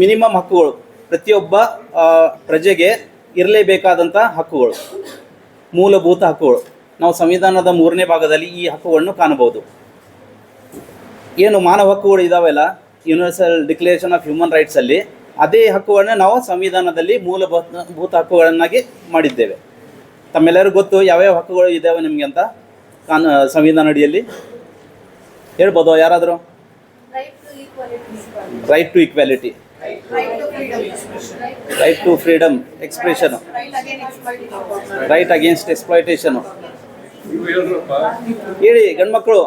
Minimum ಹಕ್ಕುಗಳು. ಪ್ರತಿಯೊಬ್ಬ ಪ್ರಜೆಗೆ ಇರಲೇಬೇಕಾದಂಥ ಹಕ್ಕುಗಳು. ಮೂಲಭೂತ ಹಕ್ಕುಗಳು. ನಾವು ಸಂವಿಧಾನದ ಮೂರನೇ ಭಾಗದಲ್ಲಿ ಈ ಹಕ್ಕುಗಳನ್ನು ಕಾಣಬಹುದು. ಏನು ಮಾನವ ಹಕ್ಕುಗಳು ಇದಾವೆಲ್ಲ? ಯೂನಿವರ್ಸಲ್ ಡಿಕ್ಲರೇಷನ್ ಆಫ್ ಹ್ಯೂಮನ್ ರೈಟ್ಸಲ್ಲಿ ಅದೇ ಹಕ್ಕುಗಳನ್ನ ನಾವು ಸಂವಿಧಾನದಲ್ಲಿ ಮೂಲಭೂತ ಭೂತ ಹಕ್ಕುಗಳನ್ನಾಗಿ ಮಾಡಿದ್ದೇವೆ. ತಮ್ಮೆಲ್ಲರಿಗೂ ಗೊತ್ತು ಯಾವ್ಯಾವ ಹಕ್ಕುಗಳು ಇದ್ದಾವೆ ನಿಮಗೆ ಅಂತ? ಕಾನ್ ಸಂವಿಧಾನ ಅಡಿಯಲ್ಲಿ. ಹೇಳ್ಬೋದು ಯಾರಾದರೂ. Right to freedom. Right to freedom expression right against exploitation ಹೇಳಿ ಗಂಡು ಮಕ್ಕಳು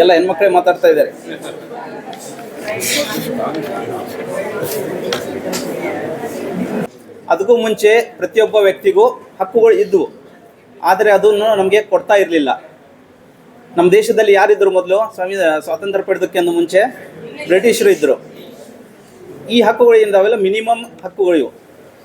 ಎಲ್ಲ ಹೆಣ್ಮಕ್ಳೇ ಮಾತಾಡ್ತಾ ಇದ್ದಾರೆ. ಅದಕ್ಕೂ ಮುಂಚೆ ಪ್ರತಿಯೊಬ್ಬ ವ್ಯಕ್ತಿಗೂ ಹಕ್ಕುಗಳು ಇದ್ದವು ಆದರೆ ಅದನ್ನು ನಮಗೆ ಕೊಡ್ತಾ ಇರಲಿಲ್ಲ. ನಮ್ಮ ದೇಶದಲ್ಲಿ ಯಾರಿದ್ರು ಮೊದಲು ಸ್ವಾಮಿ ಸ್ವಾತಂತ್ರ್ಯ ಪಡೆದಕ್ಕಿಂತ ಮುಂಚೆ ಬ್ರಿಟಿಷರು ಇದ್ದರು ಈ ಹಕ್ಕುಗಳು ಅವೆಲ್ಲ ಮಿನಿಮಮ್ ಹಕ್ಕುಗಳು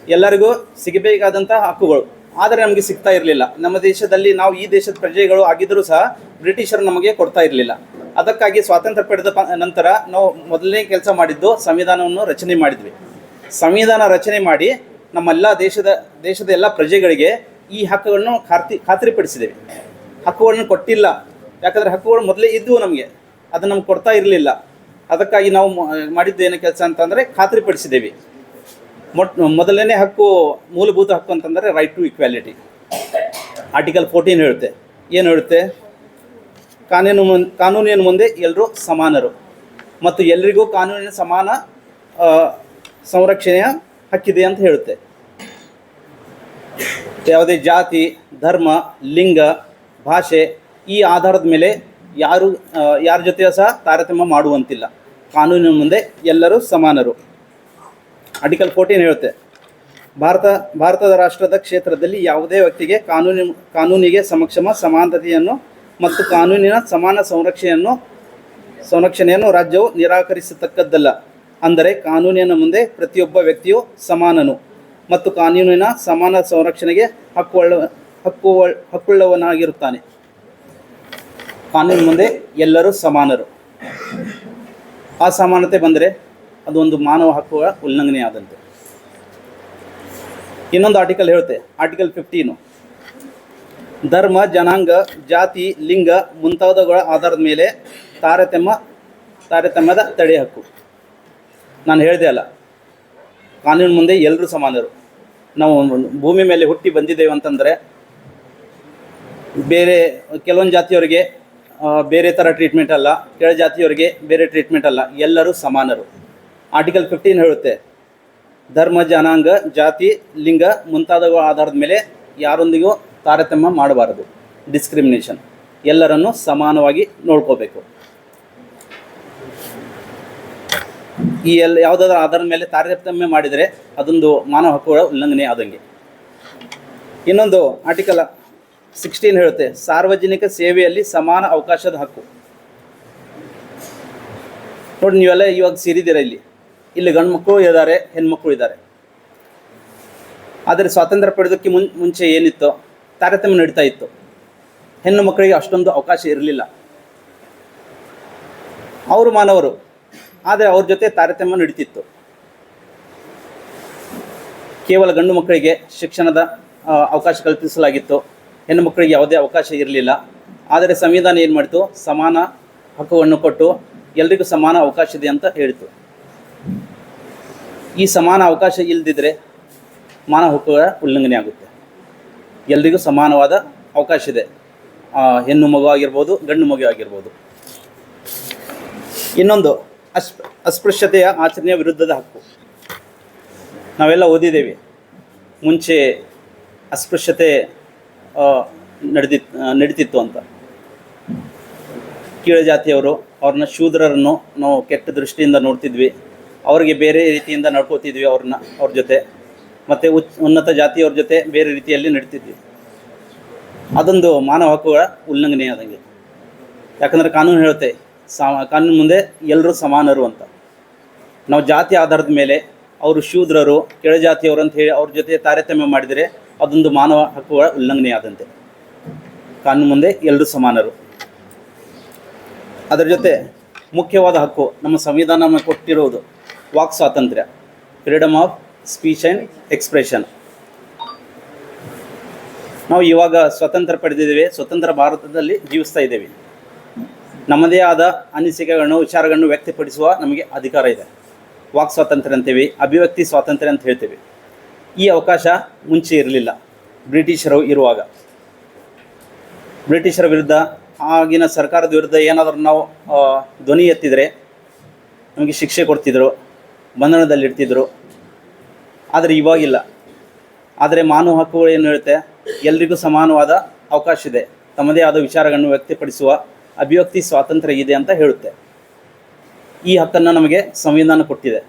ಎಲ್ಲರಿಗೂ ಸಿಗಬೇಕಾದಂಥ ಹಕ್ಕುಗಳು. ಆದರೆ ನಮಗೆ ಸಿಗ್ತಾ ಇರಲಿಲ್ಲ. ನಮ್ಮ ದೇಶದಲ್ಲಿ ನಾವು ಈ ದೇಶದ ಪ್ರಜೆಗಳು ಆಗಿದ್ದರೂ ಸಹ ಬ್ರಿಟಿಷರು ನಮಗೆ ಕೊಡ್ತಾ ಇರಲಿಲ್ಲ. ಅದಕ್ಕಾಗಿ ಸ್ವಾತಂತ್ರ್ಯ ಪಡೆದ ನಂತರ ನಾವು ಮೊದಲನೇ ಕೆಲಸ ಮಾಡಿದ್ದು ಸಂವಿಧಾನವನ್ನು ರಚನೆ ಮಾಡಿದ್ವಿ. ಸಂವಿಧಾನ ರಚನೆ ಮಾಡಿ ನಮ್ಮೆಲ್ಲ ದೇಶದ ದೇಶದ ಎಲ್ಲ ಪ್ರಜೆಗಳಿಗೆ ಈ ಹಕ್ಕುಗಳನ್ನು ಖಾತ್ರಿ ಖಾತ್ರಿಪಡಿಸಿದ್ದೇವೆ ಹಕ್ಕುಗಳನ್ನು ಕೊಟ್ಟಿಲ್ಲ. ಯಾಕಂದರೆ ಹಕ್ಕುಗಳು ಮೊದಲೇ ಇದ್ದವು ನಮಗೆ. ಅದು ನಮ್ಗೆ ಕೊಡ್ತಾ ಇರಲಿಲ್ಲ. ಅದಕ್ಕಾಗಿ ನಾವು ಮಾಡಿದ್ದು ಏನು ಕೆಲಸ ಅಂತಂದರೆ ಖಾತ್ರಿಪಡಿಸಿದ್ದೇವೆ. ಮೊಟ್ ಮೊದಲನೇ ಹಕ್ಕು ಮೂಲಭೂತ ಹಕ್ಕು ಅಂತಂದರೆ right to equality article fourteen ಹೇಳುತ್ತೆ. ಏನು ಹೇಳುತ್ತೆ? ಕಾನೂನು ಕಾನೂನಿನ ಮುಂದೆ ಎಲ್ಲರೂ ಸಮಾನರು. ಮತ್ತು ಎಲ್ರಿಗೂ ಕಾನೂನಿನ ಸಮಾನ ಸಂರಕ್ಷಣೆಯ ಹಕ್ಕಿದೆ ಅಂತ ಹೇಳುತ್ತೆ. ಯಾವುದೇ ಜಾತಿ, ಧರ್ಮ, ಲಿಂಗ, ಭಾಷೆ ಈ ಆಧಾರದ ಮೇಲೆ ಯಾರು ಯಾರ ಜೊತೆಯೂ ಸಹ ತಾರತಮ್ಯ ಮಾಡುವಂತಿಲ್ಲ. ಕಾನೂನಿನ ಮುಂದೆ ಎಲ್ಲರೂ ಸಮಾನರು. ಆರ್ಟಿಕಲ್ ಫೋರ್ಟೀನ್ ಹೇಳುತ್ತೆ, ಭಾರತ, ಭಾರತದ ರಾಷ್ಟ್ರದ ಕ್ಷೇತ್ರದಲ್ಲಿ ಯಾವುದೇ ವ್ಯಕ್ತಿಗೆ ಕಾನೂನಿ, ಕಾನೂನಿಗೆ ಸಮಕ್ಷಮ ಸಮಾನತೆಯನ್ನು ಮತ್ತು ಕಾನೂನಿನ ಸಮಾನ ಸಂರಕ್ಷಣೆಯನ್ನು ಸಂರಕ್ಷಣೆಯನ್ನು ರಾಜ್ಯವು ನಿರಾಕರಿಸತಕ್ಕದ್ದಲ್ಲ. ಅಂದರೆ ಕಾನೂನಿನ ಮುಂದೆ ಪ್ರತಿಯೊಬ್ಬ ವ್ಯಕ್ತಿಯು ಸಮಾನನು. ಮತ್ತು ಕಾನೂನಿನ ಸಮಾನ ಸಂರಕ್ಷಣೆಗೆ ಹಕ್ಕುಳ್ಳ ಹಕ್ಕು ಹಕ್ಕುಳ್ಳವನಾಗಿರುತ್ತಾನೆ. ಕಾನೂನು ಮುಂದೆ ಎಲ್ಲರೂ ಸಮಾನರು. ಅಸಮಾನತೆ ಬಂದರೆ ಅದು ಒಂದು ಮಾನವ ಹಕ್ಕುಗಳ ಉಲ್ಲಂಘನೆ ಆದಂತೆ ಇನ್ನೊಂದು ಆರ್ಟಿಕಲ್ ಹೇಳುತ್ತೆ ಆರ್ಟಿಕಲ್ ಫಿಫ್ಟೀನು ಧರ್ಮ, ಜನಾಂಗ, ಜಾತಿ, ಲಿಂಗ ಮುಂತಾದವುಗಳ ಆಧಾರದ ಮೇಲೆ ತಾರತಮ್ಯ, ತಾರತಮ್ಯದ ತಡೆ ಹಕ್ಕು. ನಾನು ಹೇಳಿದೆ ಅಲ್ಲ ಕಾನೂನು ಮುಂದೆ ಎಲ್ಲರೂ ಸಮಾನರು. ನಾವು ಭೂಮಿ ಮೇಲೆ ಹುಟ್ಟಿ ಬಂದಿದ್ದೇವೆ ಅಂತಂದರೆ ಬೇರೆ ಕೆಲವೊಂದು ಜಾತಿಯವರಿಗೆ ಬೇರೆ ಥರ ಟ್ರೀಟ್ಮೆಂಟ್ ಅಲ್ಲ. ಕೆಳ ಜಾತಿಯವರಿಗೆ ಬೇರೆ ಟ್ರೀಟ್ಮೆಂಟ್ ಅಲ್ಲ. ಎಲ್ಲರೂ ಸಮಾನರು. ಆರ್ಟಿಕಲ್ ಫಿಫ್ಟೀನ್ ಹೇಳುತ್ತೆ, ಧರ್ಮ, ಜನಾಂಗ, ಜಾತಿ, ಲಿಂಗ ಮುಂತಾದವುಗಳ ಆಧಾರದ ಮೇಲೆ ಯಾರೊಂದಿಗೂ ತಾರತಮ್ಯ ಮಾಡಬಾರದು. ಡಿಸ್ಕ್ರಿಮಿನೇಷನ್ ಎಲ್ಲರನ್ನು ಸಮಾನವಾಗಿ ನೋಡ್ಕೋಬೇಕು. ಈ ಎಲ್ಲ ಯಾವುದಾದ್ರೂ ಆಧಾರದ ಮೇಲೆ ತಾರತಮ್ಯ ಮಾಡಿದರೆ ಅದೊಂದು ಮಾನವ ಹಕ್ಕುಗಳ ಉಲ್ಲಂಘನೆ ಆದಂಗೆ. ಇನ್ನೊಂದು ಆರ್ಟಿಕಲ್ ಸಿಕ್ಸ್ಟೀನ್ ಹೇಳುತ್ತೆ, ಸಾರ್ವಜನಿಕ ಸೇವೆಯಲ್ಲಿ ಸಮಾನ ಅವಕಾಶದ ಹಕ್ಕು. ನೋಡಿ, ನೀವೆಲ್ಲ ಇವಾಗ ಸೇರಿದ್ದೀರ ಇಲ್ಲಿ? ಇಲ್ಲಿ ಗಂಡು ಮಕ್ಕಳು ಇದ್ದಾರೆ, ಹೆಣ್ಮಕ್ಳು ಇದ್ದಾರೆ. ಆದರೆ ಸ್ವಾತಂತ್ರ್ಯ ಪಡೆದಕ್ಕೆ ಮುನ್, ಮುಂಚೆ ಏನಿತ್ತು, ತಾರತಮ್ಯ ನಡೀತಾ ಇತ್ತು. ಹೆಣ್ಣು ಮಕ್ಕಳಿಗೆ ಅಷ್ಟೊಂದು ಅವಕಾಶ ಇರಲಿಲ್ಲ. ಅವರು ಮಾನವರು. ಆದರೆ ಅವ್ರ ಜೊತೆ ತಾರತಮ್ಯ ನಡೀತಿತ್ತು. ಕೇವಲ ಗಂಡು ಮಕ್ಕಳಿಗೆ ಶಿಕ್ಷಣದ ಅವಕಾಶ ಕಲ್ಪಿಸಲಾಗಿತ್ತು. ಹೆಣ್ಣು ಮಕ್ಕಳಿಗೆ ಯಾವುದೇ ಅವಕಾಶ ಇರಲಿಲ್ಲ. ಆದರೆ ಸಂವಿಧಾನ ಏನು ಮಾಡಿತು? ಸಮಾನ ಹಕ್ಕುವನ್ನು ಕೊಟ್ಟು ಎಲ್ರಿಗೂ ಸಮಾನ ಅವಕಾಶ ಇದೆ ಅಂತ ಹೇಳಿತು. ಈ ಸಮಾನ ಅವಕಾಶ ಇಲ್ಲದಿದ್ದರೆ ಮಾನವ ಹಕ್ಕುಗಳ ಉಲ್ಲಂಘನೆ ಆಗುತ್ತೆ. ಎಲ್ರಿಗೂ ಸಮಾನವಾದ ಅವಕಾಶ ಇದೆ. ಹೆಣ್ಣು ಮಗು ಆಗಿರ್ಬೋದು, ಗಂಡು ಮಗು ಆಗಿರ್ಬೋದು. ಇನ್ನೊಂದು ಅಸ್ಪ, ಅಸ್ಪೃಶ್ಯತೆಯ ಆಚರಣೆಯ ವಿರುದ್ಧದ ಹಕ್ಕು. ನಾವೆಲ್ಲ ಓದಿದ್ದೇವೆ. ಮುಂಚೆ ಅಸ್ಪೃಶ್ಯತೆ ನಡೆದಿತ್ತು ನಡೀತಿತ್ತು ಅಂತ. ಕೀಳ ಜಾತಿಯವರು ಅವ್ರನ್ನ ಶೂದ್ರರನ್ನು ನಾವು ಕೆಟ್ಟ ದೃಷ್ಟಿಯಿಂದ ನೋಡ್ತಿದ್ವಿ. ಅವರಿಗೆ ಬೇರೆ ರೀತಿಯಿಂದ ನಡ್ಕೋತಿದ್ವಿ ಅವ್ರನ್ನ, ಅವ್ರ ಜೊತೆ. ಮತ್ತು ಉಚ್, ಉನ್ನತ ಜಾತಿಯವ್ರ ಜೊತೆ ಬೇರೆ ರೀತಿಯಲ್ಲಿ ನಡೀತಿದ್ವಿ. ಅದೊಂದು ಮಾನವ ಹಕ್ಕುಗಳ ಉಲ್ಲಂಘನೆ ಆದಂಗೆ ಯಾಕಂದರೆ ಕಾನೂನು ಹೇಳುತ್ತೆ ಸಾ ಕಾನೂನು ಮುಂದೆ ಎಲ್ಲರೂ ಸಮಾನರು ಅಂತ. ನಾವು ಜಾತಿ ಆಧಾರದ ಮೇಲೆ ಅವರು ಶೂದ್ರರು ಕೆಳಜಾತಿಯವರು ಅಂತ ಹೇಳಿ ಅವ್ರ ಜೊತೆ ತಾರತಮ್ಯ ಮಾಡಿದರೆ ಅದೊಂದು ಮಾನವ ಹಕ್ಕುಗಳ ಉಲ್ಲಂಘನೆ ಆದಂತೆ ಕಾನೂನು ಮುಂದೆ ಎಲ್ಲರೂ ಸಮಾನರು. ಅದರ ಜೊತೆ ಮುಖ್ಯವಾದ ಹಕ್ಕು ನಮ್ಮ ಸಂವಿಧಾನ ಕೊಟ್ಟಿರುವುದು ವಾಕ್ ಸ್ವಾತಂತ್ರ್ಯ freedom of speech and expression ನಾವು ಇವಾಗ ಸ್ವತಂತ್ರ ಪಡೆದಿದ್ದೇವೆ, ಸ್ವತಂತ್ರ ಭಾರತದಲ್ಲಿ ಜೀವಿಸ್ತಾ ಇದ್ದೇವೆ. ನಮ್ಮದೇ ಆದ ಅನಿಸಿಕೆಗಳನ್ನು, ವಿಚಾರಗಳನ್ನು ವ್ಯಕ್ತಪಡಿಸುವ ನಮಗೆ ಅಧಿಕಾರ ಇದೆ. ವಾಕ್ ಸ್ವಾತಂತ್ರ್ಯ ಅಂತೀವಿ ಅಭಿವ್ಯಕ್ತಿ ಸ್ವಾತಂತ್ರ್ಯ ಅಂತ ಹೇಳ್ತೀವಿ. ಈ ಅವಕಾಶ ಮುಂಚೆ ಇರಲಿಲ್ಲ, ಬ್ರಿಟಿಷರು ಇರುವಾಗ. ಬ್ರಿಟಿಷರ ವಿರುದ್ಧ, ಆಗಿನ ಸರ್ಕಾರದ ವಿರುದ್ಧ ಏನಾದರೂ ನಾವು ಧ್ವನಿ ಎತ್ತಿದರೆ, ನಮಗೆ ಶಿಕ್ಷೆ ಕೊಡ್ತಿದ್ರು ಬಂಧನದಲ್ಲಿಡ್ತಿದ್ರು ಆದರೆ ಇವಾಗಿಲ್ಲ ಆದರೆ ಮಾನವ ಹಕ್ಕುಗಳು ಏನು ಹೇಳುತ್ತೆ, ಎಲ್ರಿಗೂ ಸಮಾನವಾದ ಅವಕಾಶ ಇದೆ. ತಮ್ಮದೇ ಆದ ವಿಚಾರಗಳನ್ನು ವ್ಯಕ್ತಪಡಿಸುವ ಅಭಿವ್ಯಕ್ತಿ ಸ್ವಾತಂತ್ರ್ಯ ಇದೆ ಅಂತ ಹೇಳುತ್ತೆ. ಈ ಹಕ್ಕನ್ನು ನಮಗೆ ಸಂವಿಧಾನ ಕೊಟ್ಟಿದೆ.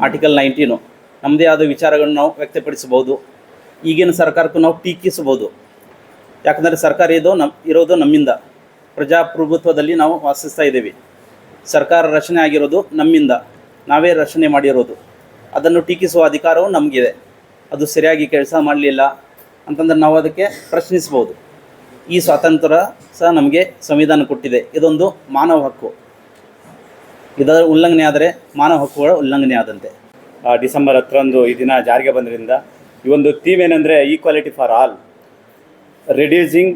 ಆರ್ಟಿಕಲ್ ನೈನ್ಟೀನು ನಮ್ಮದೇ ಆದ ವಿಚಾರಗಳನ್ನು ನಾವು ವ್ಯಕ್ತಪಡಿಸಬಹುದು. ಈಗಿನ ಸರ್ಕಾರಕ್ಕೂ ನಾವು ಟೀಕಿಸಬಹುದು. ಯಾಕಂದರೆ ಸರ್ಕಾರ ಇದು ನಮ್ಮ ಇರೋದು ನಮ್ಮಿಂದ. ಪ್ರಜಾಪ್ರಭುತ್ವದಲ್ಲಿ ನಾವು ವಾಸಿಸ್ತಾ ಇದ್ದೀವಿ. ಸರ್ಕಾರ ರಚನೆ ಆಗಿರೋದು ನಮ್ಮಿಂದ. ನಾವೇ ರಚನೆ ಮಾಡಿರೋದು. ಅದನ್ನು ಟೀಕಿಸುವ ಅಧಿಕಾರವು ನಮಗಿದೆ. ಅದು ಸರಿಯಾಗಿ ಕೆಲಸ ಮಾಡಲಿಲ್ಲ ಅಂತಂದ್ರೆ ನಾವು ಅದಕ್ಕೆ ಪ್ರಶ್ನಿಸ್ಬೋದು ಈ ಸ್ವಾತಂತ್ರ್ಯ ಸಹ ನಮಗೆ ಸಂವಿಧಾನ ಕೊಟ್ಟಿದೆ. ಇದೊಂದು ಮಾನವ ಹಕ್ಕು. ಇದರ ಉಲ್ಲಂಘನೆ ಆದರೆ ಮಾನವ ಹಕ್ಕುಗಳ ಉಲ್ಲಂಘನೆ ಆದಂತೆ. ಡಿಸೆಂಬರ್ ಹತ್ತರಂದು ಈ ದಿನ ಜಾರಿಗೆ ಬಂದರಿಂದ ಈ ಒಂದು ಥೀಮ್ ಏನಂದರೆ equality for all reducing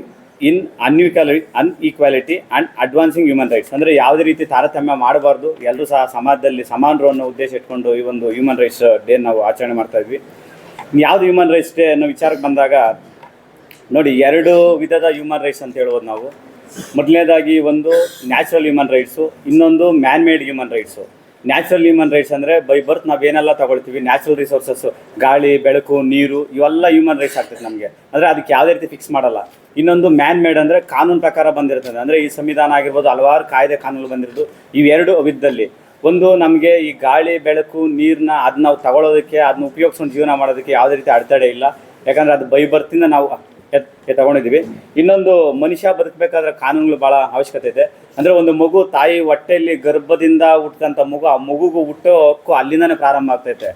in unequal inequality and advancing human rights ಅಂದರೆ ಯಾವುದೇ ರೀತಿ ತಾರತಮ್ಯ ಮಾಡಬಾರ್ದು. ಎಲ್ಲರೂ ಸಹ ಸಮಾಜದಲ್ಲಿ ಸಮಾನರು ಅನ್ನೋ ಉದ್ದೇಶ ಇಟ್ಕೊಂಡು ಈ ಒಂದು ಹ್ಯೂಮನ್ ರೈಟ್ಸ್ ಡೇ ನಾವು ಆಚರಣೆ ಮಾಡ್ತಾ ಇದ್ವಿ. ಯಾವುದು ಹ್ಯೂಮನ್ ರೈಟ್ಸ್ ಡೇ ಅನ್ನೋ ವಿಚಾರಕ್ಕೆ ಬಂದಾಗ ನೋಡಿ, ಎರಡು ವಿಧದ ಹ್ಯೂಮನ್ ರೈಟ್ಸ್ ಅಂತ ಹೇಳ್ಬೋದು ನಾವು. ಮೊದಲನೇದಾಗಿ ಒಂದು ನ್ಯಾಚುರಲ್ ಹ್ಯೂಮನ್ ರೈಟ್ಸು ಇನ್ನೊಂದು man made human rights natural human rights ಅಂದರೆ ಬೈ ಬರ್ತ್ ನಾವೇನೆಲ್ಲ ತಗೊಳ್ತೀವಿ? ನ್ಯಾಚುರಲ್ ರಿಸೋರ್ಸಸ್ಸು ಗಾಳಿ, ಬೆಳಕು, ನೀರು, ಇವೆಲ್ಲ ಹ್ಯೂಮನ್ ರೈಟ್ಸ್ ಆಗ್ತದೆ ನಮಗೆ. ಅಂದರೆ ಅದಕ್ಕೆ ಯಾವುದೇ ರೀತಿ ಫಿಕ್ಸ್ ಮಾಡಲ್ಲ. ಇನ್ನೊಂದು ಮ್ಯಾನ್ ಮೇಡ್ ಅಂದರೆ ಕಾನೂನು ಪ್ರಕಾರ ಬಂದಿರ್ತದೆ. ಅಂದರೆ ಈ ಸಂವಿಧಾನ ಆಗಿರ್ಬೋದು, ಹಲವಾರು ಕಾಯ್ದೆ ಕಾನೂನು ಬಂದಿರೋದು ಇವೆರಡು ವಿಧದಲ್ಲಿ. ಒಂದು ನಮಗೆ ಈ ಗಾಳಿ, ಬೆಳಕು ನೀರನ್ನ ಅದು ನಾವು ತಗೊಳ್ಳೋದಕ್ಕೆ ಅದನ್ನ ಉಪಯೋಗಿಸ್ಕೊಂಡು ಜೀವನ ಮಾಡೋದಕ್ಕೆ ಯಾವುದೇ ರೀತಿ ಅಡೆತಡೆ ಇಲ್ಲ. ಯಾಕಂದರೆ ಅದು ಬೈ ಬರ್ತಿಂದ ನಾವು ತಗೊಂಡಿದ್ದೀವಿ. ಇನ್ನೊಂದು ಮನುಷ್ಯ ಬದುಕಬೇಕಾದ್ರೆ ಕಾನೂನುಗಳು ಭಾಳ ಅವಶ್ಯಕತೆ ಇದೆ. ಅಂದರೆ ಒಂದು ಮಗು ತಾಯಿ ಹೊಟ್ಟೆಯಲ್ಲಿ ಗರ್ಭದಿಂದ ಹುಟ್ಟಿದಂಥ ಮಗು, ಆ ಮಗುಗೂ ಹುಟ್ಟೋ ಹಕ್ಕು ಅಲ್ಲಿಂದನೇ ಪ್ರಾರಂಭ ಆಗ್ತೈತೆ.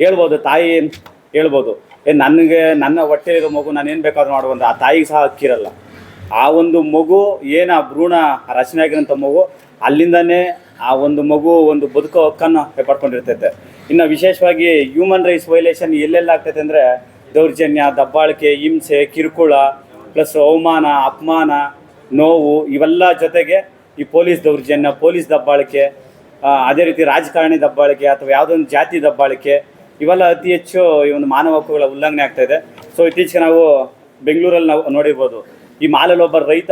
ಹೇಳ್ಬೋದು, ತಾಯಿ ಹೇಳ್ಬೋದು, ಏ, ನನಗೆ ನನ್ನ ಹೊಟ್ಟೆಯಲ್ಲಿರೋ ಮಗು ನಾನು ಏನು ಬೇಕಾದ್ರೂ ಮಾಡುವಂತ ಆ ತಾಯಿಗೆ ಸಹ ಹಕ್ಕಿರಲ್ಲ. ಆ ಒಂದು ಮಗು ಏನು ಆ ಭ್ರೂಣ ರಚನೆ ಆಗಿರೋಂಥ ಮಗು, ಅಲ್ಲಿಂದನೇ ಆ ಒಂದು ಮಗು ಒಂದು ಬದುಕೋ ಹಕ್ಕನ್ನು ಪಡ್ಕೊಂಡಿರ್ತೈತೆ ಇನ್ನು ವಿಶೇಷವಾಗಿ ಹ್ಯೂಮನ್ ರೈಟ್ಸ್ ವೈಲೇಷನ್ ಎಲ್ಲೆಲ್ಲ ಆಗ್ತೈತೆ ಅಂದರೆ ದೌರ್ಜನ್ಯ, ದಬ್ಬಾಳಿಕೆ, ಹಿಂಸೆ, ಕಿರುಕುಳ ಪ್ಲಸ್ ಅವಮಾನ, ಅಪಮಾನ, ನೋವು ಇವೆಲ್ಲ ಜೊತೆಗೆ ಈ ಪೊಲೀಸ್ ದೌರ್ಜನ್ಯ, ಪೊಲೀಸ್ ದಬ್ಬಾಳಿಕೆ ಅದೇ ರೀತಿ ರಾಜಕಾರಣಿ ದಬ್ಬಾಳಿಕೆ ಅಥವಾ ಯಾವುದೋ ಒಂದು ಜಾತಿ ದಬ್ಬಾಳಿಕೆ, ಇವೆಲ್ಲ ಅತಿ ಹೆಚ್ಚು ಈ ಒಂದು ಮಾನವ ಹಕ್ಕುಗಳ ಉಲ್ಲಂಘನೆ ಆಗ್ತಾ ಇದೆ. ಸೊ ಇತ್ತೀಚೆಗೆ ನಾವು ಬೆಂಗಳೂರಲ್ಲಿ ನಾವು ನೋಡಿರ್ಬೋದು. ಈ ಮಾಲಲ್ಲಿ ಒಬ್ಬ ರೈತ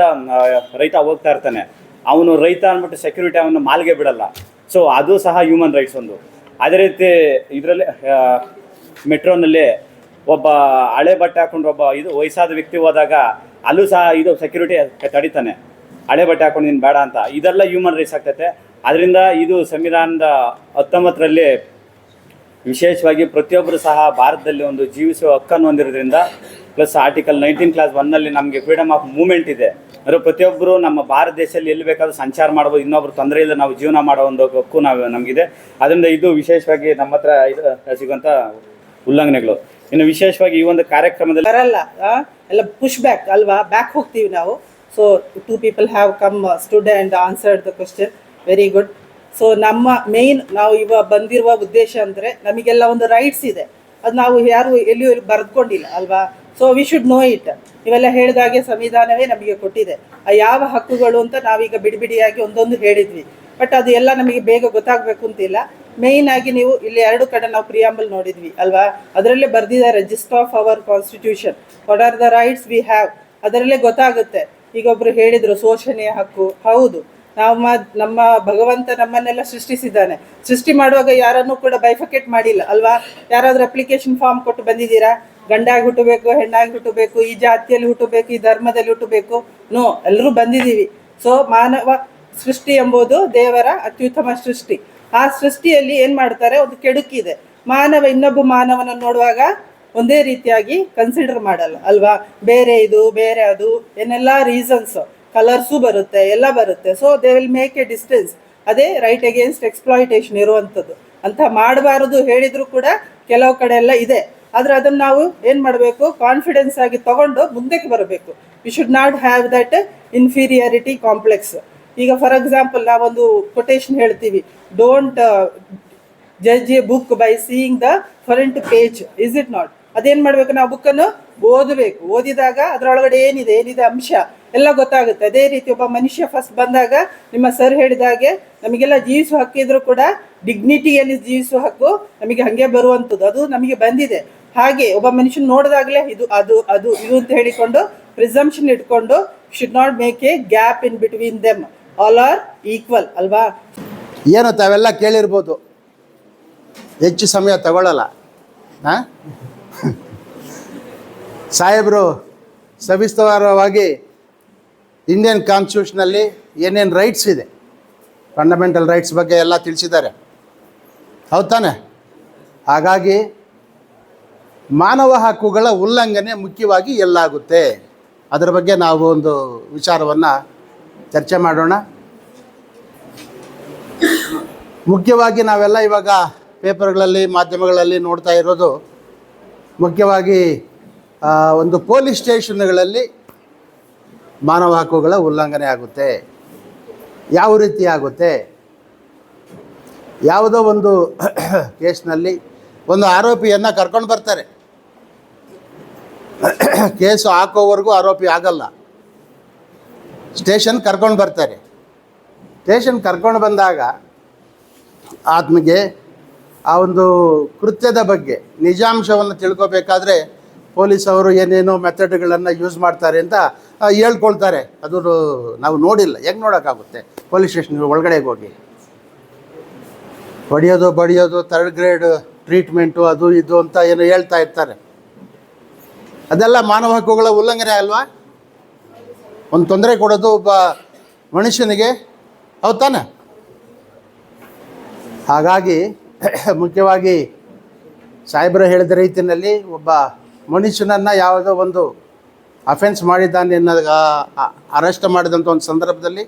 ರೈತ ಹೋಗ್ತಾ ಇರ್ತಾನೆ. ಅವನು ರೈತ ಅಂದ್ಬಿಟ್ಟು ಸೆಕ್ಯೂರಿಟಿ ಅವನು ಮಾಲ್ಗೆ ಬಿಡಲ್ಲ. ಸೊ ಅದು ಸಹ ಹ್ಯೂಮನ್ ರೈಟ್ಸ್ ಒಂದು. ಅದೇ ರೀತಿ ಇದರಲ್ಲಿ ಮೆಟ್ರೋನಲ್ಲಿ ಒಬ್ಬ ಹಳೆ ಬಟ್ಟೆ ಹಾಕೊಂಡು ಒಬ್ಬ ಇದು ವಯಸ್ಸಾದ ವ್ಯಕ್ತಿ ಹೋದಾಗ ಅಲ್ಲೂ ಸಹ ಇದು ಸೆಕ್ಯೂರಿಟಿ ತಡಿತಾನೆ. ಹಳೆ ಬಟ್ಟೆ ಹಾಕೊಂಡು ನೀನು ಬೇಡ ಅಂತ. ಇದೆಲ್ಲ ಹ್ಯೂಮನ್ ರೈಟ್ಸ್ ಆಗ್ತೈತೆ. ಅದರಿಂದ ಇದು ಸಂವಿಧಾನದ ಹತ್ತೊಂಬತ್ತರಲ್ಲಿ ವಿಶೇಷವಾಗಿ ಪ್ರತಿಯೊಬ್ಬರು ಸಹ ಭಾರತದಲ್ಲಿ ಒಂದು ಜೀವಿಸುವ ಹಕ್ಕನ್ನು ಹೊಂದಿರೋದ್ರಿಂದ ಪ್ಲಸ್ ಆರ್ಟಿಕಲ್ ನೈನ್ಟೀನ್ ಕ್ಲಾಸ್ ಒನ್ನಲ್ಲಿ ನಮಗೆ ಫ್ರೀಡಮ್ ಆಫ್ ಮೂವ್ಮೆಂಟ್ ಇದೆ. ಅಂದರೆ ಪ್ರತಿಯೊಬ್ಬರು ನಮ್ಮ ಭಾರತ ದೇಶದಲ್ಲಿ ಎಲ್ಲಿ ಬೇಕಾದ್ರೂ ಸಂಚಾರ ಮಾಡ್ಬೋದು, ಇನ್ನೊಬ್ರು ತೊಂದರೆ ಇಲ್ಲ, ನಾವು ಜೀವನ ಮಾಡೋ ಒಂದು ಹಕ್ಕು ನಾವು ನಮಗಿದೆ. ಅದರಿಂದ ಇದು ವಿಶೇಷವಾಗಿ ನಮ್ಮ ಹತ್ರ ಇದು ಸಿಗುವಂಥ ಉಲ್ಲಂಘನೆಗಳು. ಇನ್ನು ವಿಶೇಷವಾಗಿ ಈ ಒಂದು ಕಾರ್ಯಕ್ರಮದಲ್ಲಿ ಬರಲ್ಲ? ಎಲ್ಲ ಪುಷ್ ಬ್ಯಾಕ್ ಅಲ್ವಾ? ಬ್ಯಾಕ್ ಹೋಗ್ತೀವಿ ನಾವು. So two people have come student and answered the question very good so ನಮ್ಮ ಮೇನ್ ನಾವು ಇವಾಗ ಬಂದಿರುವ ಉದ್ದೇಶ ಅಂದರೆ ನಮಗೆಲ್ಲ ಒಂದು ರೈಟ್ಸ್ ಇದೆ. ಅದು ನಾವು ಯಾರು ಎಲ್ಲಿಯೂ ಎಲ್ಲಿ ಬರೆದ್ಕೊಂಡಿಲ್ಲ, ಅಲ್ವಾ? So we should know it ಇವೆಲ್ಲ ಹೇಳಿದಾಗೆ ಸಂವಿಧಾನವೇ ನಮಗೆ ಕೊಟ್ಟಿದೆ. ಆ ಯಾವ ಹಕ್ಕುಗಳು ಅಂತ ನಾವೀಗ ಬಿಡಿಬಿಡಿಯಾಗಿ ಒಂದೊಂದು ಹೇಳಿದ್ವಿ. ಬಟ್ ಅದು ಎಲ್ಲ ನಮಗೆ ಬೇಗ ಗೊತ್ತಾಗಬೇಕು ಅಂತಿಲ್ಲ. ಮೇಯ್ನ್ ಆಗಿ ನೀವು ಇಲ್ಲಿ ಎರಡು ಕಡೆ ನಾವು ಪ್ರಿಯಾಂಬಲ್ ನೋಡಿದ್ವಿ, ಅಲ್ವಾ? ಅದರಲ್ಲೇ ಬರೆದಿದ್ದಾರೆ register of our constitution what are the rights we have ಅದರಲ್ಲೇ ಗೊತ್ತಾಗುತ್ತೆ. ಈಗ ಒಬ್ರು ಹೇಳಿದ್ರು ಶೋಷಣೆಯ ಹಕ್ಕು. ಹೌದು. ನಮ್ಮ ನಮ್ಮ ಭಗವಂತ ನಮ್ಮನ್ನೆಲ್ಲ ಸೃಷ್ಟಿಸಿದ್ದಾನೆ. ಸೃಷ್ಟಿ ಮಾಡುವಾಗ ಯಾರನ್ನೂ ಕೂಡ ಬೈಫಕೇಟ್ ಮಾಡಿಲ್ಲ, ಅಲ್ವಾ? ಯಾರಾದ್ರೂ ಅಪ್ಲಿಕೇಶನ್ ಫಾರ್ಮ್ ಕೊಟ್ಟು ಬಂದಿದ್ದೀರಾ? ಗಂಡಾಗಿ ಹುಟ್ಟಬೇಕು, ಹೆಣ್ಣಾಗಿ ಹುಟ್ಟಬೇಕು, ಈ ಜಾತಿಯಲ್ಲಿ ಹುಟ್ಟಬೇಕು, ಈ ಧರ್ಮದಲ್ಲಿ ಹುಟ್ಟಬೇಕು. ನೋ ಎಲ್ಲರೂ ಬಂದಿದ್ದೀವಿ. ಸೊ ಮಾನವ ಸೃಷ್ಟಿ ಎಂಬುದು ದೇವರ ಅತ್ಯುತ್ತಮ ಸೃಷ್ಟಿ. ಆ ಸೃಷ್ಟಿಯಲ್ಲಿ ಏನು ಮಾಡ್ತಾರೆ? ಒಂದು ಕೆಡುಕಿದೆ ಮಾನವ ಇನ್ನೊಬ್ಬ ಮಾನವನ ನೋಡುವಾಗ ಒಂದೇ ರೀತಿಯಾಗಿ ಕನ್ಸಿಡರ್ ಮಾಡಲ್ಲ, ಅಲ್ವಾ? ಬೇರೆ ಇದು, ಬೇರೆ ಅದು ಏನೆಲ್ಲ ರೀಸನ್ಸ್ ಕಲರ್ಸು ಬರುತ್ತೆ, ಎಲ್ಲ ಬರುತ್ತೆ. So they will make a distance ಅದೇ ರೈಟ್ ಅಗೇನ್ಸ್ಟ್ ಎಕ್ಸ್ಪ್ಲಾಯಿಟೇಷನ್ ಇರುವಂಥದ್ದು. ಅಂತ ಮಾಡಬಾರದು ಹೇಳಿದ್ರು ಕೂಡ ಕೆಲವು ಕಡೆ ಎಲ್ಲ ಇದೆ. ಆದರೆ ಅದನ್ನು ನಾವು ಏನು ಮಾಡಬೇಕು? ಕಾನ್ಫಿಡೆನ್ಸ್ ಆಗಿ ತಗೊಂಡು ಮುಂದಕ್ಕೆ ಬರಬೇಕು. We should not have that inferiority complex ಈಗ ಫಾರ್ ಎಕ್ಸಾಂಪಲ್ ನಾವೊಂದು ಕೊಟೇಶನ್ ಹೇಳ್ತೀವಿ. Don't judge a book by seeing the front page is it not ಅದೇನ್ ಮಾಡ್ಬೇಕು ನಾವು ಬುಕ್ಕನ್ನು ಓದಬೇಕು. ಓದಿದಾಗ ಅದರೊಳಗಡೆ ಏನಿದೆ? ಏನಿದೆ ಅಂಶ? ಎಲ್ಲ ಗೊತ್ತಾಗುತ್ತೆ. ಅದೇ ರೀತಿ ಒಬ್ಬ ಮನುಷ್ಯ ಫಸ್ಟ್ ಬಂದಾಗ ನಿಮ್ಮ ಸರ್ ಹೇಳಿದಾಗೆ ನಮಗೆಲ್ಲ ಜೀವಿಸುವ ಹಕ್ಕಿದ್ರು ಕೂಡ ಡಿಗ್ನಿಟಿಯಲ್ಲಿ ಜೀವಿಸುವ ಹಕ್ಕು ನಮಗೆ ಹಾಗೆ ಬರುವಂಥದ್ದು. ಅದು ನಮಗೆ ಬಂದಿದೆ. ಹಾಗೆ ಒಬ್ಬ ಮನುಷ್ಯನ ನೋಡಿದಾಗಲೇ ಇದು, ಅದು ಅದು, ಇದು ಅಂತ ಹೇಳಿಕೊಂಡು ಪ್ರಿಸಂಪ್ಷನ್ ಇಟ್ಕೊಂಡು should not make a gap in between them all are equal ಅಲ್ವಾ? ಏನು ತಾವೆಲ್ಲ ಕೇಳಿರ್ಬೋದು. ಹೆಚ್ಚು ಸಮಯ ತಗೊಳ್ಳಲ್ಲ ಹಾಂ? ಸಾಹೇಬರು, ಸವಿಸ್ತಾರವಾಗಿ ಇಂಡಿಯನ್ ಕಾನ್ಸ್ಟಿಟ್ಯೂಷನಲ್ಲಿ ಏನೇನು ರೈಟ್ಸ್ ಇದೆ? ಫಂಡಮೆಂಟಲ್ ರೈಟ್ಸ್ ಬಗ್ಗೆ ಎಲ್ಲ ತಿಳಿಸಿದ್ದಾರೆ. ಹೌದು ತಾನೆ? ಹಾಗಾಗಿ ಮಾನವ ಹಕ್ಕುಗಳ ಉಲ್ಲಂಘನೆ ಮುಖ್ಯವಾಗಿ ಎಲ್ಲಾಗುತ್ತೆ. ಅದರ ಬಗ್ಗೆ ನಾವು ಒಂದು ವಿಚಾರವನ್ನು ಚರ್ಚೆ ಮಾಡೋಣ. ಮುಖ್ಯವಾಗಿ ನಾವೆಲ್ಲ ಇವಾಗ ಪೇಪರ್ಗಳಲ್ಲಿ, ಮಾಧ್ಯಮಗಳಲ್ಲಿ ನೋಡ್ತಾ ಇರೋದು, ಮುಖ್ಯವಾಗಿ ಒಂದು ಪೊಲೀಸ್ ಸ್ಟೇಷನ್ಗಳಲ್ಲಿ ಮಾನವ ಹಕ್ಕುಗಳ ಉಲ್ಲಂಘನೆ ಆಗುತ್ತೆ. ಯಾವ ರೀತಿ ಆಗುತ್ತೆ? ಯಾವುದೋ ಒಂದು ಕೇಸ್ನಲ್ಲಿ ಒಂದು ಆರೋಪಿಯನ್ನು ಕರ್ಕೊಂಡು ಬರ್ತಾರೆ. ಕೇಸು ಹಾಕೋವರೆಗೂ ಆರೋಪಿ ಆಗಲ್ಲ. ಸ್ಟೇಷನ್ ಕರ್ಕೊಂಡು ಬರ್ತಾರೆ. ಸ್ಟೇಷನ್ ಕರ್ಕೊಂಡು ಬಂದಾಗ ಆತ್ಮಗೆ ಆ ಒಂದು ಕೃತ್ಯದ ಬಗ್ಗೆ ನಿಜಾಂಶವನ್ನು ತಿಳ್ಕೋಬೇಕಾದ್ರೆ ಪೊಲೀಸ್ ಅವರು ಏನೇನೋ ಮೆಥಡ್ಗಳನ್ನು ಯೂಸ್ ಮಾಡ್ತಾರೆ ಅಂತ ಹೇಳ್ಕೊಳ್ತಾರೆ. ಅದು ನಾವು ನೋಡಿಲ್ಲ. ಹೆಂಗೆ ನೋಡೋಕ್ಕಾಗುತ್ತೆ? ಪೊಲೀಸ್ ಸ್ಟೇಷನ್ ಒಳಗಡೆಗೆ ಹೋಗಿ. ಬಡಿಯೋದು ಬಡಿಯೋದು ಥರ್ಡ್ ಗ್ರೇಡ್ ಟ್ರೀಟ್ಮೆಂಟು ಅದು ಇದು ಅಂತ ಏನೋ ಹೇಳ್ತಾ ಇರ್ತಾರೆ. ಅದೆಲ್ಲ ಮಾನವ ಹಕ್ಕುಗಳ ಉಲ್ಲಂಘನೆ ಅಲ್ವಾ? ಒಂದು ತೊಂದರೆ ಕೊಡೋದು ಒಬ್ಬ ಮನುಷ್ಯನಿಗೆ ಹೌದ್ ತಾನೆ? ಹಾಗಾಗಿ ಮುಖ್ಯವಾಗಿ ಸಾಹೇಬರು ಹೇಳಿದ ರೀತಿಯಲ್ಲಿ ಒಬ್ಬ ಮನುಷ್ಯನನ್ನು ಯಾವುದೋ ಒಂದು ಅಫೆನ್ಸ್ ಮಾಡಿದ್ದಾನೆ ಅನ್ನೋದು ಅರೆಸ್ಟ್ ಮಾಡಿದಂಥ ಒಂದು ಸಂದರ್ಭದಲ್ಲಿ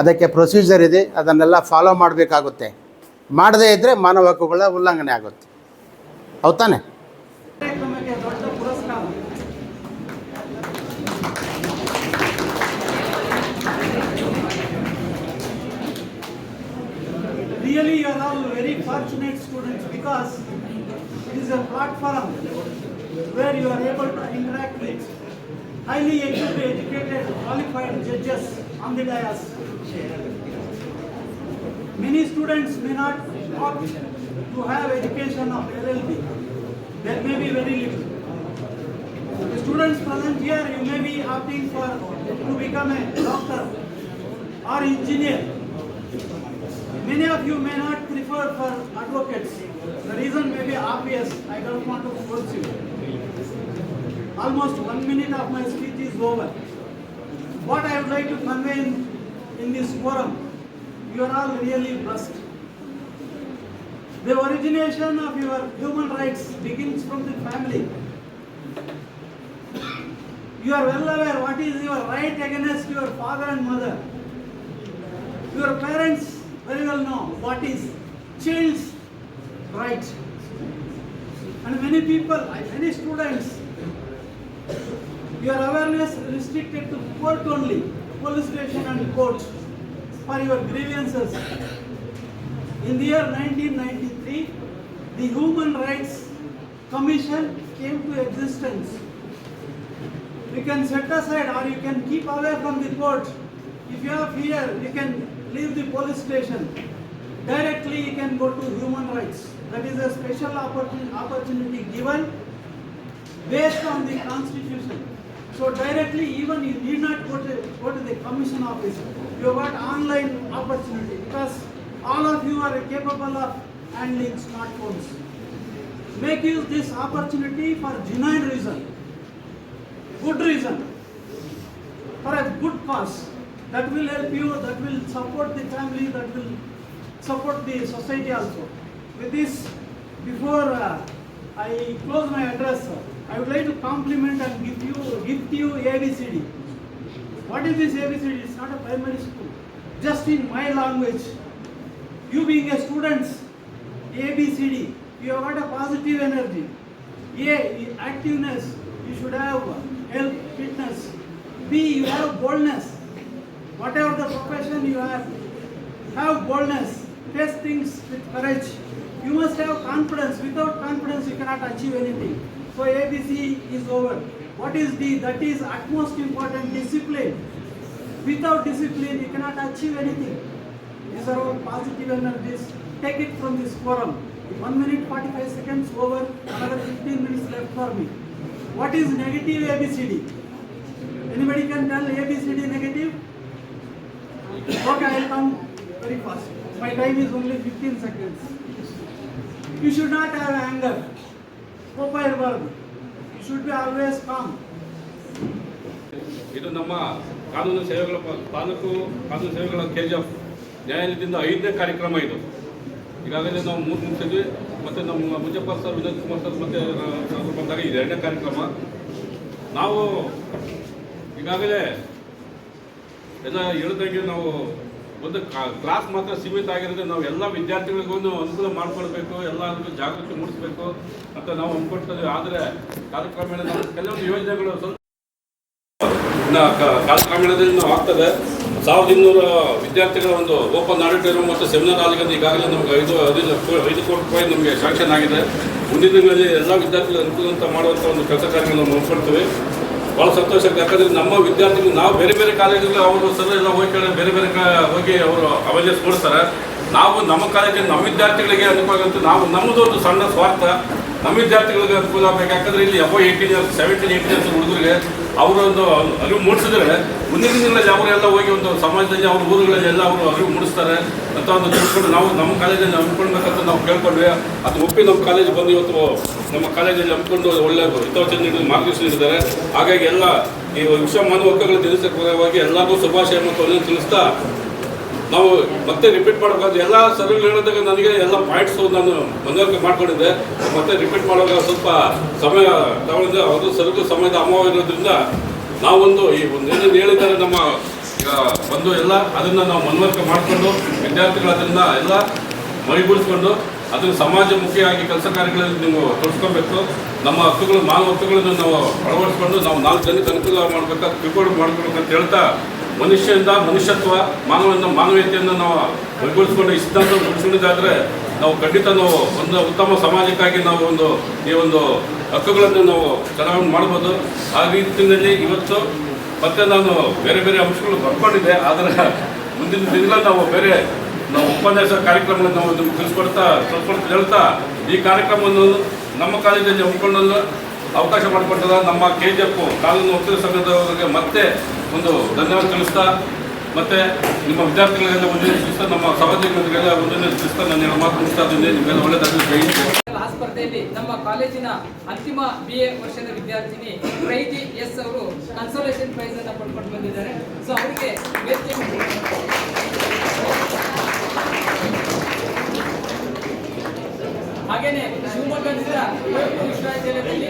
ಅದಕ್ಕೆ ಪ್ರೊಸೀಜರ್ ಇದೆ, ಅದನ್ನೆಲ್ಲ ಫಾಲೋ ಮಾಡಬೇಕಾಗುತ್ತೆ. ಮಾಡದೇ ಇದ್ದರೆ ಮಾನವ ಹಕ್ಕುಗಳ ಉಲ್ಲಂಘನೆ ಆಗುತ್ತೆ. ಹೌದ್ ತಾನೆ? Really, you are all very fortunate students because it is a platform where you are able to interact with highly educated, qualified judges on the dais. Many students may not opt to have education of LLB. There may be very little. The students present here, you may be opting for to become a doctor or engineer. Many of you may not prefer for advocates. The reason may be obvious. I don't want to force you. Almost one minute of my speech is over. What I would like to convey in, in this forum, you are all really blessed. The origination of your human rights begins from the family. You are well aware what is your right against your father and mother. Your parents very well know what is child's right. And many people, many students, your awareness restricted to court only, police station and court for your grievances. In the year 1993, the Human Rights Commission came to existence. You can set aside or you can keep away from the court. If you have fear, you can leave the police station. Directly you can go to human rights. That is a special opportunity, given based on the constitution. So directly even you need not go to, go to the commission office. You have got online opportunity because all of you are capable of handling smartphones. Make use this opportunity for genuine reason good reason, for a good cause, that will help you, that will support the family, that will support the society also. With this, before uh, I close my address, I would like to compliment and give you, gift you ABCD. What is this ABCD? It's not a primary school. Just in my language, you being a student, ABCD, you have got a positive energy. A, activeness, you should have health, fitness. B, you have boldness. Whatever the profession you have, have boldness. Face things with courage. You must have confidence. Without confidence, you cannot achieve anything. So ABC is over. What is D? That is utmost important discipline. Without discipline, you cannot achieve anything. These are all positive energies. Take it from this forum. One minute, 45 seconds over, another 15 minutes left for me. What is negative ABCD? Anybody can tell ABCD negative? Okay, I'll come very fast. My time is only 15 seconds. You should not have anger. Proper verb. You should be always calm. ಇದು ನಮ್ಮ ಕಾನೂನು ಸೇವೆಗಳ ತಾಲೂಕು ಕಾನೂನು ಸೇವೆಗಳ K G F ನ್ಯಾಯಾಲಯದಿಂದ ಐದನೇ ಕಾರ್ಯಕ್ರಮ ಇದು ಈಗಾಗಲೇ ನಾವು ಮೂರು ಮುಗಿಸಿದ್ವಿ ಮತ್ತು ನಮ್ಮ ಮುಜಫರ್ ಸರ್ ವಿನೋದ್ ಕುಮಾರ್ ಸರ್ ಮತ್ತು ಬಂದಾಗ ಇದು ಎರಡನೇ ಕಾರ್ಯಕ್ರಮ ನಾವು ಈಗಾಗಲೇ ಎಲ್ಲ ಹೇಳ್ದಂಗೆ ನಾವು ಒಂದು ಕ್ಲಾಸ್ ಮಾತ್ರ ಸೀಮಿತ ಆಗಿರೋದ್ರೆ ನಾವು ಎಲ್ಲ ವಿದ್ಯಾರ್ಥಿಗಳಿಗೂ ಅನುಕೂಲ ಮಾಡಿಕೊಳ್ಬೇಕು ಎಲ್ಲರಿಗೂ ಜಾಗೃತಿ ಮೂಡಿಸ್ಬೇಕು ಅಂತ ನಾವು ಅಂದ್ಕೊಳ್ತೇವೆ ಆದರೆ ಕಾಲಕ್ರಮೇಣ ಕೆಲವೊಂದು ಯೋಜನೆಗಳು ಸ್ವಲ್ಪ ಕಾಲಕ್ರಮೇಣದಲ್ಲಿ ಆಗ್ತದೆ. ಸಾವಿರದ ಇನ್ನೂರ ವಿದ್ಯಾರ್ಥಿಗಳ ಒಂದು ಓಪನ್ ಆಡಿಟೋರಿಯಂ ಮತ್ತು ಸೆಮಿನಾರ್ ಹಾಲ್ಗೆ ಈಗಾಗಲೇ ನಮಗೆ ಐದು ಐದು ಐದು ಕೋಟಿ ರೂಪಾಯಿ ನಮಗೆ ಶಾಂಕ್ಷನ್ ಆಗಿದೆ. ಮುಂದಿನ ದಿನಗಳಲ್ಲಿ ಎಲ್ಲ ವಿದ್ಯಾರ್ಥಿಗಳ ಅನುಕೂಲ ಅಂತ ಮಾಡುವಂಥ ಒಂದು ಕೆಲಸ ಕಾರ್ಯಗಳನ್ನು ನಾವು ಭಾಳ ಸಂತೋಷ ಆಗುತ್ತೆ ಯಾಕಂದರೆ ನಮ್ಮ ವಿದ್ಯಾರ್ಥಿಗಳು, ನಾವು ಬೇರೆ ಬೇರೆ ಕಾಲೇಜುಗಳು ಅವರು ಸರ್ ಎಲ್ಲ ಹೋಗಿ ಬೇರೆ ಬೇರೆ ಹೋಗಿ ಅವರು ಅವೇರ್ನೆಸ್ ಕೊಡ್ತಾರೆ ನಾವು ನಮ್ಮ ಕಾಲೇಜಿನ ನಮ್ಮ ವಿದ್ಯಾರ್ಥಿಗಳಿಗೆ ಅನುಕೂಲ ಆಗುತ್ತೆ. ನಾವು ನಮ್ಮದು ಒಂದು ಸಣ್ಣ ಸ್ವಾರ್ಥ. ನಮ್ಮ ವಿದ್ಯಾರ್ಥಿಗಳಿಗೆ ಅನುಕೂಲ ಆಗಬೇಕು. ಯಾಕಂದರೆ ಇಲ್ಲಿ above eighteen years seventeen eighteen years ಹುಡುಗರಿಗೆ ಅವರೊಂದು ಅರಿವು ಮೂಡಿಸಿದ್ರೆ ಮುಂದಿನ ದಿನಗಳಲ್ಲಿ ಅವರೆಲ್ಲ ಹೋಗಿ ಒಂದು ಸಮಾಜದಲ್ಲಿ ಅವ್ರ ಊರುಗಳಲ್ಲಿ ಎಲ್ಲ ಅವರು ಅರಿವು ಮೂಡಿಸ್ತಾರೆ. ಅಂತ ಒಂದು ತಿಳ್ಕೊಂಡು ನಾವು ನಮ್ಮ ಕಾಲೇಜಲ್ಲಿ ಹಮ್ಮಿಕೊಳ್ಬೇಕಂತ ನಾವು ಕೇಳ್ಕೊಂಡ್ವಿ ಅದು ಒಪ್ಪಿ ನಮ್ಮ ಕಾಲೇಜ್ ಬಂದು ಇವತ್ತು ನಮ್ಮ ಕಾಲೇಜಲ್ಲಿ ಹಮ್ಮಿಕೊಂಡು ಒಳ್ಳೆ ಹಿತವಚನ ನೀಡಿದ ಮಾರ್ಗದರ್ಶನ ನೀಡಿದ್ದಾರೆ. ಹಾಗಾಗಿ ಎಲ್ಲ ಈ ವಿಶ್ವ ಮಾನವ ಹಕ್ಕುಗಳ ಪರವಾಗಿ ಎಲ್ಲರಿಗೂ ಶುಭಾಶಯ ಮತ್ತು ಒಂದೊಂದು ತಿಳಿಸ್ತಾ ನಾವು ಮತ್ತೆ ರಿಪೀಟ್ ಮಾಡಬೇಕಾದ್ರೆ ಎಲ್ಲ ಸರ್ಗಳು ಹೇಳಿದಾಗ ನನಗೆ ಎಲ್ಲ ಪಾಯಿಂಟ್ಸು ನಾನು ಮನವರಿಕೆ ಮಾಡಿಕೊಂಡಿದ್ದೆ. ಮತ್ತೆ ರಿಪೀಟ್ ಮಾಡುವಾಗ ಸ್ವಲ್ಪ ಸಮಯ ತಗೊಂಡಿದ್ದೆ ಅದು ಸರ್ವೆ ಸಮಯದ ಅಭಾವ ಇರೋದ್ರಿಂದ ನಾವೊಂದು ಈ ಒಂದು ಏನೇನು ಹೇಳಿದ್ದಾರೆ ನಮ್ಮ ಬಂದು ಎಲ್ಲ ಅದನ್ನು ನಾವು ಮನವರಿಕೆ ಮಾಡಿಕೊಂಡು ವಿದ್ಯಾರ್ಥಿಗಳು ಅದನ್ನು ಎಲ್ಲ ಮೈಗೂಡಿಸ್ಕೊಂಡು ಅದನ್ನು ಸಮಾಜಮುಖಿಯಾಗಿ ಕೆಲಸ ಕಾರ್ಯಗಳಲ್ಲಿ ನೀವು ತೊಡಸ್ಕೊಬೇಕು. ನಮ್ಮ ಹಕ್ಕುಗಳು, ಮಾನವ ಹಕ್ಕುಗಳನ್ನು ನಾವು ಅಳವಡಿಸ್ಕೊಂಡು ನಾವು ನಾಲ್ಕು ಜನಕ್ಕೆ ಅನುಕೂಲ ಮಾಡಬೇಕಾದ ತಿಳ್ಕೊಂಡು ಅಂತ ಹೇಳ್ತಾ ಮನುಷ್ಯರಿಂದ ಮನುಷ್ಯತ್ವ ಮಾನವನ ಮಾನವೀಯತೆಯನ್ನು ನಾವು ಮೈಗೂಡಿಸ್ಕೊಂಡು ಈ ಸಿದ್ಧಾಂತ ಉಳಿಸ್ಕೊಂಡಿದ್ದಾದ್ರೆ ನಾವು ಖಂಡಿತ ನಾವು ಒಂದು ಉತ್ತಮ ಸಮಾಜಕ್ಕಾಗಿ ನಾವು ಒಂದು, ಈ ಒಂದು ಹಕ್ಕುಗಳನ್ನು ನಾವು ಚಲಾವಣೆ ಮಾಡ್ಬೋದು. ಆ ರೀತಿಯಲ್ಲಿ ಇವತ್ತು ಮತ್ತೆ ನಾನು ಬೇರೆ ಬೇರೆ ಅಂಶಗಳು ಬರ್ಕೊಂಡಿದ್ದೆ ಆದರೆ ಮುಂದಿನ ದಿನಗಳಲ್ಲಿ ನಾವು ಬೇರೆ, ನಾವು ಉಪನ್ಯಾಸ ಕಾರ್ಯಕ್ರಮಗಳನ್ನು ನಾವು ನಿಮ್ಗೆ ತಿಳಿಸ್ಕೊಡ್ತಾ ತಿಳ್ಕೊಡ್ತಾ ಹೇಳ್ತಾ, ಈ ಕಾರ್ಯಕ್ರಮವನ್ನು ನಮ್ಮ ಕಾಲೇಜಲ್ಲಿ ಹಮ್ಮಿಕೊಳ್ಳಲು ಅವಕಾಶ ಮಾಡಿಕೊಟ್ಟದ ನಮ್ಮ ಕೆ ಜಿ ಎಫ್ ಕಾನೂನು ವಕೀಲರ ಸಂಘದವರಿಗೆ ಮತ್ತೆ ಒಂದು ಧನ್ಯವಾದ ತಿಳಿಸ್ತಾ, ಮತ್ತೆ ನಿಮ್ಮ ವಿದ್ಯಾರ್ಥಿಗಳಿಗೆಲ್ಲ ಒಂದು ತಿಳಿಸ್ತಾ, ನಮ್ಮ ಸಹೋದ್ಯೋಗಿಗಳಿಗೆಲ್ಲ ಒಂದು ತಿಳಿಸ್ತಾ, ನಾನು ಎಲ್ಲ ಮಾತು ಮುಗಿಸ್ತಾ ಇದ್ದೀನಿ. ನಿಮ್ಮೆಲ್ಲ ಒಳ್ಳೆಯದಾಗಲಿ ನಮ್ಮ ಕಾಲೇಜಿನ ಅಂತಿಮ ಬಿ ಎ ವರ್ಷದ ವಿದ್ಯಾರ್ಥಿನಿ ಪ್ರೈತಿ ಎಸ್ ಅವರು ಕನ್ಸೋಲೇಷನ್ ಪ್ರೈಸ್ ಅನ್ನು ಪಡ್ಕೊಂಡು ಬಂದಿದ್ದಾರೆ. ಸೊ ಅವರಿಗೆ ಹಾಗೇನೆ ಶಿವಮೊಗ್ಗದಿಂದ ವಿಶ್ವವಿದ್ಯಾಲಯದಲ್ಲಿ